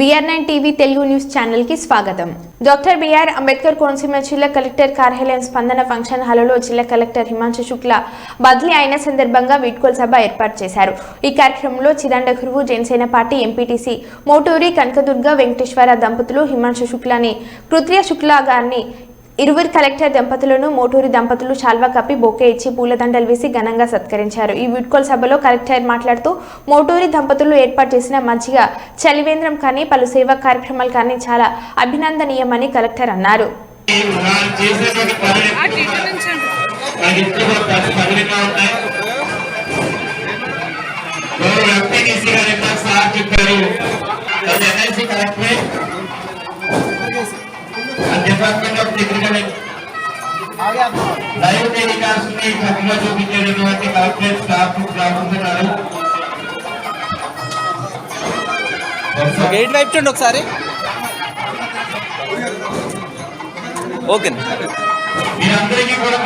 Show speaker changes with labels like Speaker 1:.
Speaker 1: BR nine TV Telugu news ఛానల్కి స్వాగతం. Doctor BR Ambedkar Konaseema జిల్లా కలెక్టర్ కార్యాలయం స్పందన ఫంక్షన్ హాల్లో జిల్లా కలెక్టర్ హిమాంశు శుక్ల బదిలీ అయిన సందర్భంగా వీడ్కోల్ సభ ఏర్పాటు చేశారు. ఈ కార్యక్రమంలో చిదండ గురువు జనసేన పార్టీ ఎంపీటీసీ మోటూరి కనకదుర్గ వెంకటేశ్వర దంపతులు హిమాంశు శుక్లాని కృత్రియ శుక్లా గారిని ఇరువురు కలెక్టర్ దంపతులను మోటూరి దంపతులు శాల్వా కప్పి బొకే ఇచ్చి పూలదండలు వేసి ఘనంగా సత్కరించారు. ఈ వీడ్కోల్ సభలో కలెక్టర్ మాట్లాడుతూ మోటూరి దంపతులు ఏర్పాటు చేసిన మంచిగా చలివేంద్రం కానీ పలు సేవా కార్యక్రమాలు కానీ చాలా అభినందనీయమని కలెక్టర్ అన్నారు.
Speaker 2: వాళ్ళు డిపార్ట్మెంట్ ఆఫ్ టెక్నికల్ లైవ్ టెలికాస్ట్ని చక్కగా చూపించేటటువంటి కలెక్టరేట్ స్టాఫ్ రాబోతున్నారు
Speaker 3: గేట్ వైపు చూడండి ఒకసారి. ఓకే.
Speaker 2: మీరందరికీ కూడా